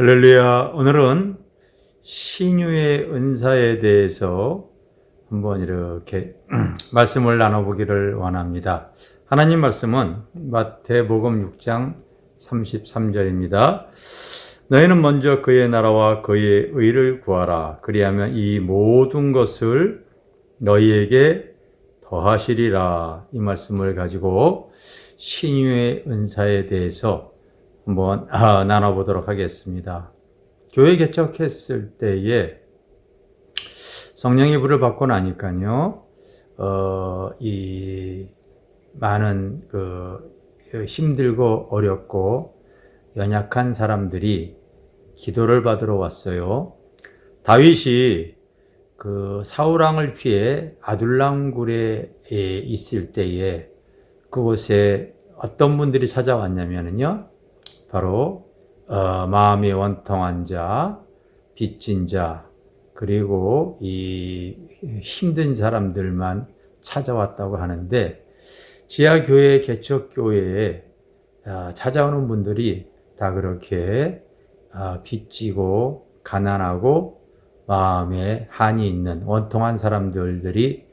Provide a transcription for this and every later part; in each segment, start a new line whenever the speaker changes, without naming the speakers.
할렐루야. 오늘은 신유의 은사에 대해서 한번 이렇게 말씀을 나눠보기를 원합니다. 하나님 말씀은 마태복음 6장 33절입니다. 너희는 먼저 그의 나라와 그의 의를 구하라. 그리하면 이 모든 것을 너희에게 더하시리라. 이 말씀을 가지고 신유의 은사에 대해서 한번 아, 나눠보도록 하겠습니다. 교회 개척했을 때에 성령의 불을 받고 나니까요, 어, 이 많은 그 힘들고 어렵고 연약한 사람들이 기도를 받으러 왔어요. 다윗이 그 사울왕을 피해 아둘람굴에 있을 때에 그곳에 어떤 분들이 찾아왔냐면요. 바로 어, 마음이 원통한 자, 빚진 자, 그리고 이 힘든 사람들만 찾아왔다고 하는데 지하 교회 개척 교회에 어, 찾아오는 분들이 다 그렇게 어, 빚지고 가난하고 마음에 한이 있는 원통한 사람들이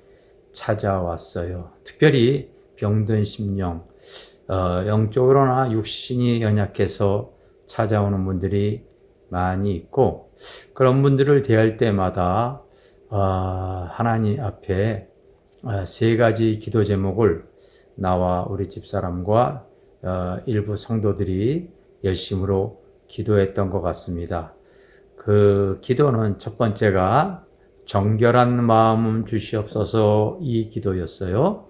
찾아왔어요. 특별히 병든 심령, 어, 영적으로나 육신이 연약해서 찾아오는 분들이 많이 있고 그런 분들을 대할 때마다 어, 하나님 앞에 어, 세 가지 기도 제목을 나와 우리 집사람과 어, 일부 성도들이 열심으로 기도했던 것 같습니다. 그 기도는 첫 번째가 정결한 마음 주시옵소서 이 기도였어요.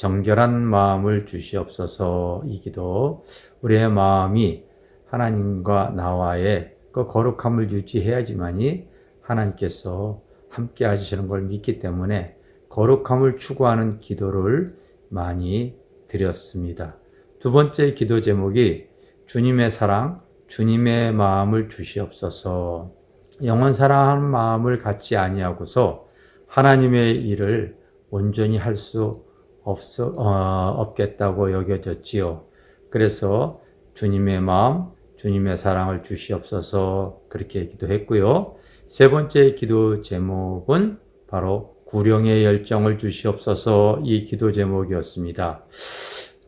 정결한 마음을 주시옵소서 이 기도. 우리의 마음이 하나님과 나와의 그 거룩함을 유지해야지만이 하나님께서 함께 하시는 걸 믿기 때문에 거룩함을 추구하는 기도를 많이 드렸습니다. 두 번째 기도 제목이 주님의 사랑, 주님의 마음을 주시옵소서. 영원 사랑하는 마음을 갖지 아니하고서 하나님의 일을 온전히 할 수 없어 어, 없겠다고 여겨졌지요. 그래서 주님의 마음, 주님의 사랑을 주시옵소서 그렇게 기도했고요. 세 번째 기도 제목은 바로 구령의 열정을 주시옵소서 이 기도 제목이었습니다.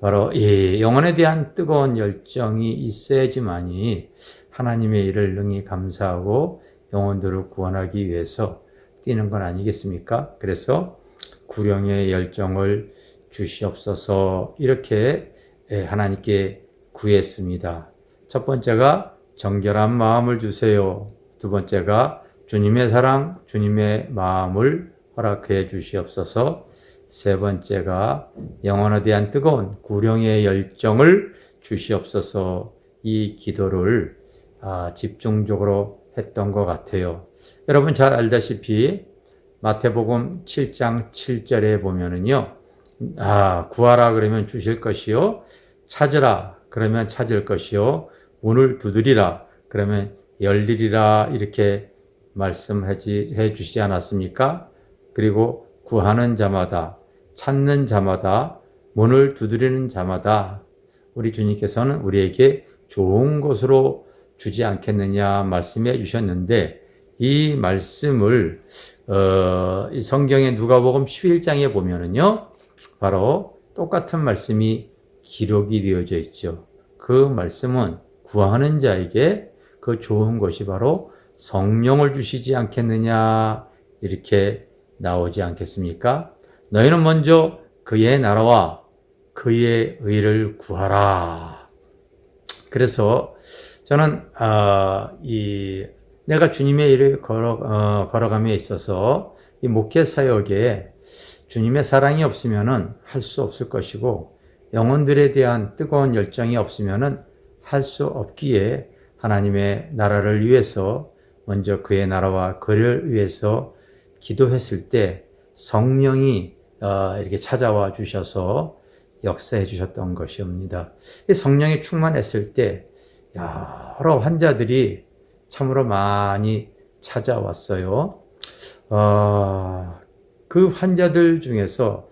바로 이 영혼에 대한 뜨거운 열정이 있어야지만이 하나님의 일을 능히 감사하고 영혼들을 구원하기 위해서 뛰는 건 아니겠습니까? 그래서 구령의 열정을 주시옵소서 이렇게 예, 하나님께 구했습니다. 첫 번째가 정결한 마음을 주세요. 두 번째가 주님의 사랑, 주님의 마음을 허락해 주시옵소서. 세 번째가 영혼에 대한 뜨거운 구령의 열정을 주시옵소서. 이 기도를 아, 집중적으로 했던 것 같아요. 여러분 잘 알다시피 마태복음 7장 7절에 보면은요. 아, 구하라 그러면 주실 것이요. 찾으라 그러면 찾을 것이요. 문을 두드리라 그러면 열리리라 이렇게 말씀해 주시지 않았습니까? 그리고 구하는 자마다 찾는 자마다 문을 두드리는 자마다 우리 주님께서는 우리에게 좋은 것으로 주지 않겠느냐 말씀해 주셨는데 이 말씀을 어, 이 성경의 누가복음 11장에 보면은요. 바로 똑같은 말씀이 기록이 되어져 있죠. 그 말씀은 구하는 자에게 그 좋은 것이 바로 성령을 주시지 않겠느냐 이렇게 나오지 않겠습니까? 너희는 먼저 그의 나라와 그의 의를 구하라. 그래서 저는 어, 이 내가 주님의 일을 걸어 어, 걸어감에 있어서 이 목회 사역에 주님의 사랑이 없으면은 할 수 없을 것이고 영혼들에 대한 뜨거운 열정이 없으면은 할 수 없기에 하나님의 나라를 위해서 먼저 그의 나라와 그를 위해서 기도했을 때 성령이 어, 이렇게 찾아와 주셔서 역사해 주셨던 것이옵니다. 성령이 충만했을 때 여러 환자들이 참으로 많이 찾아왔어요. 어, 그 환자들 중에서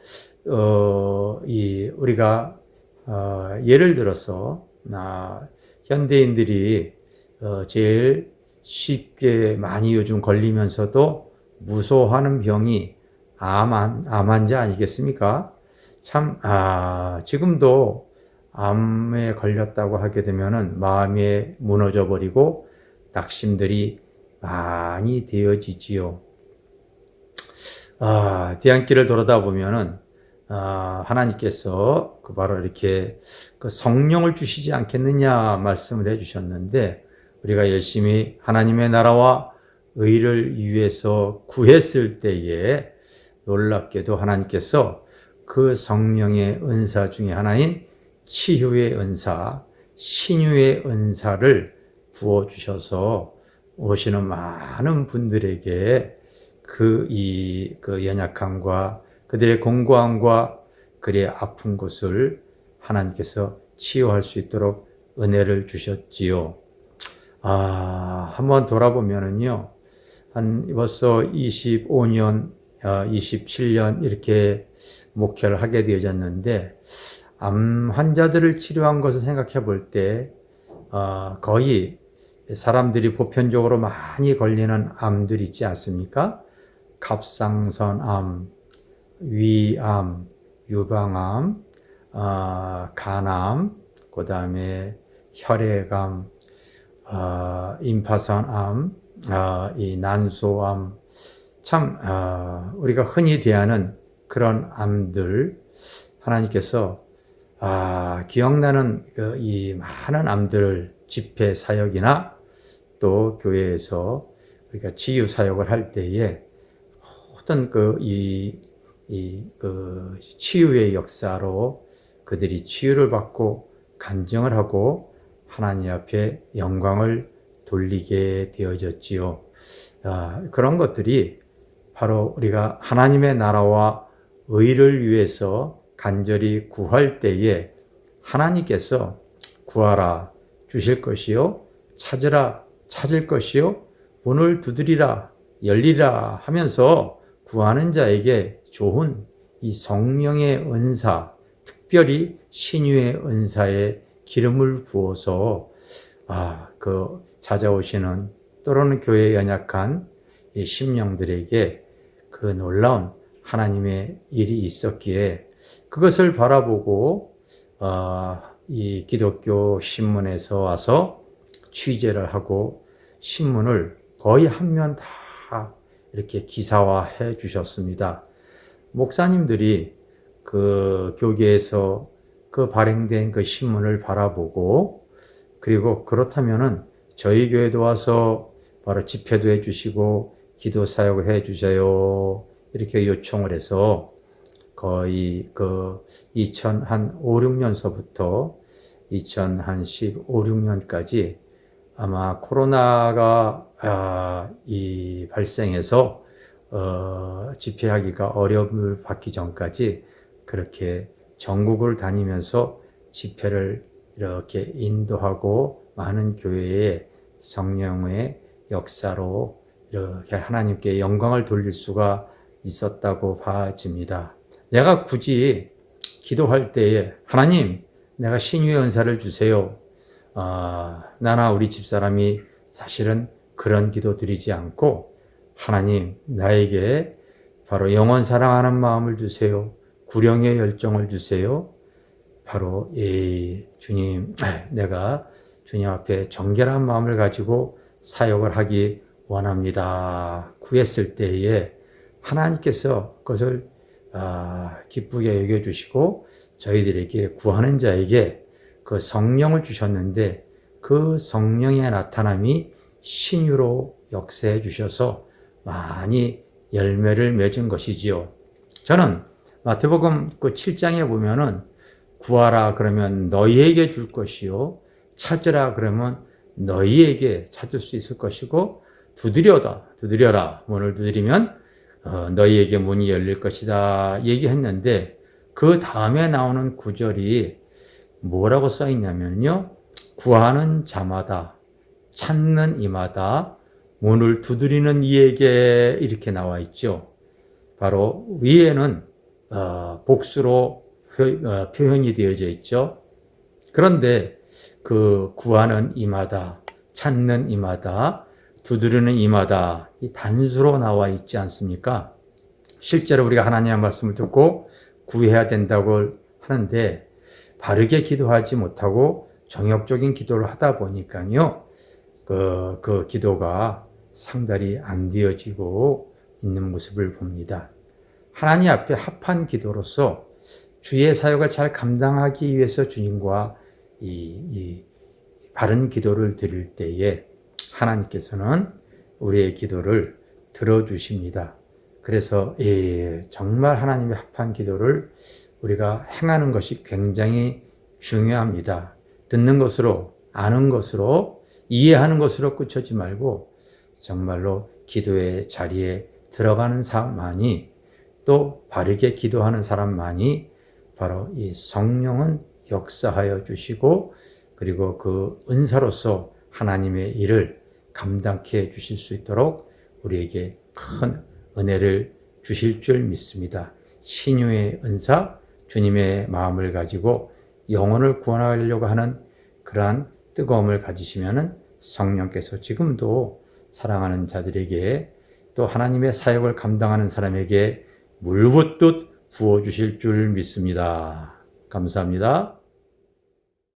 어, 이 우리가 어, 예를 들어서 아, 현대인들이 어, 제일 쉽게 많이 요즘 걸리면서도 무서워하는 병이 암, 암, 암 환자 아니겠습니까? 참, 아, 지금도 암에 걸렸다고 하게 되면은 마음이 무너져 버리고 낙심들이 많이 되어지지요. 아, 뒤안길을 돌아다 보면은 아, 하나님께서 그 바로 이렇게 그 성령을 주시지 않겠느냐 말씀을 해주셨는데 우리가 열심히 하나님의 나라와 의를 위해서 구했을 때에 놀랍게도 하나님께서 그 성령의 은사 중에 하나인 치유의 은사, 신유의 은사를 부어주셔서 오시는 많은 분들에게 그, 이, 그 연약함과 그들의 공고함과 그들의 아픈 곳을 하나님께서 치유할 수 있도록 은혜를 주셨지요. 아, 한번 돌아보면은요, 한 벌써 25년, 27년 이렇게 목회를 하게 되어졌는데, 암 환자들을 치료한 것을 생각해 볼 때, 어, 거의 사람들이 보편적으로 많이 걸리는 암들 있지 않습니까? 갑상선암, 위암, 유방암, 어, 간암, 그 다음에 혈액암, 어, 임파선암, 어, 이 난소암, 참 어, 우리가 흔히 대하는 그런 암들 하나님께서 아, 기억나는 그, 이 많은 암들을 집회 사역이나 또 교회에서 우리가 치유 사역을 할 때에 모든 그, 이, 이, 그, 치유의 역사로 그들이 치유를 받고 간증을 하고 하나님 앞에 영광을 돌리게 되어졌지요. 아, 그런 것들이 바로 우리가 하나님의 나라와 의를 위해서 간절히 구할 때에 하나님께서 구하라 주실 것이요 찾으라 찾을 것이요 문을 두드리라 열리라 하면서 구하는 자에게 좋은 이 성령의 은사 특별히 신유의 은사에 기름을 부어서 아, 그 찾아오시는 또는 교회에 연약한 이 심령들에게 그 놀라운 하나님의 일이 있었기에 그것을 바라보고 어, 이 기독교 신문에서 와서 취재를 하고 신문을 거의 한 면 다 이렇게 기사화해 주셨습니다. 목사님들이 그 교계에서 그 발행된 그 신문을 바라보고 그리고 그렇다면은 저희 교회도 와서 바로 집회도 해 주시고 기도 사역을 해 주세요. 이렇게 요청을 해서 거의 그 2005, 6년서부터 2015, 16년까지 아마 코로나가 아, 이 발생해서 어, 집회하기가 어려움을 받기 전까지 그렇게 전국을 다니면서 집회를 이렇게 인도하고 많은 교회에 성령의 역사로 이렇게 하나님께 영광을 돌릴 수가 있었다고 봐집니다. 내가 굳이 기도할 때에 하나님, 내가 신유의 은사를 주세요. 어, 나나 우리 집사람이 사실은 그런 기도 드리지 않고 하나님, 나에게 바로 영원 사랑하는 마음을 주세요. 구령의 열정을 주세요. 바로 이 주님, 내가 주님 앞에 정결한 마음을 가지고 사역을 하기 원합니다. 구했을 때에 하나님께서 그것을 아, 기쁘게 여겨주시고 저희들에게 구하는 자에게 그 성령을 주셨는데 그 성령의 나타남이 신유로 역사해 주셔서 많이 열매를 맺은 것이지요. 저는 마태복음 그 7장에 보면은 구하라 그러면 너희에게 줄 것이요. 찾으라 그러면 너희에게 찾을 수 있을 것이고 두드려다 두드려라 문을 두드리면 어, 너희에게 문이 열릴 것이다 얘기했는데 그 다음에 나오는 구절이 뭐라고 써 있냐면요. 구하는 자마다 찾는 이마다 문을 두드리는 이에게 이렇게 나와 있죠. 바로 위에는 어, 복수로 어, 표현이 되어져 있죠. 그런데 그 구하는 이마다 찾는 이마다 두드리는 이마다 이 단수로 나와 있지 않습니까? 실제로 우리가 하나님의 말씀을 듣고 구해야 된다고 하는데 바르게 기도하지 못하고 정욕적인 기도를 하다 보니까요. 그, 그 기도가 상달이 안 되어지고 있는 모습을 봅니다. 하나님 앞에 합한 기도로서 주의 사역을 잘 감당하기 위해서 주님과 이, 이 바른 기도를 드릴 때에 하나님께서는 우리의 기도를 들어주십니다. 그래서 예, 정말 하나님의 합한 기도를 우리가 행하는 것이 굉장히 중요합니다. 듣는 것으로, 아는 것으로, 이해하는 것으로 끝하지 말고 정말로 기도의 자리에 들어가는 사람만이 또 바르게 기도하는 사람만이 바로 이 성령은 역사하여 주시고 그리고 그 은사로서 하나님의 일을 감당케 해 주실 수 있도록 우리에게 큰 은혜를 주실 줄 믿습니다. 신유의 은사, 주님의 마음을 가지고 영혼을 구원하려고 하는 그러한 뜨거움을 가지시면은 성령께서 지금도 사랑하는 자들에게 또 하나님의 사역을 감당하는 사람에게 물붓듯 부어주실 줄 믿습니다. 감사합니다.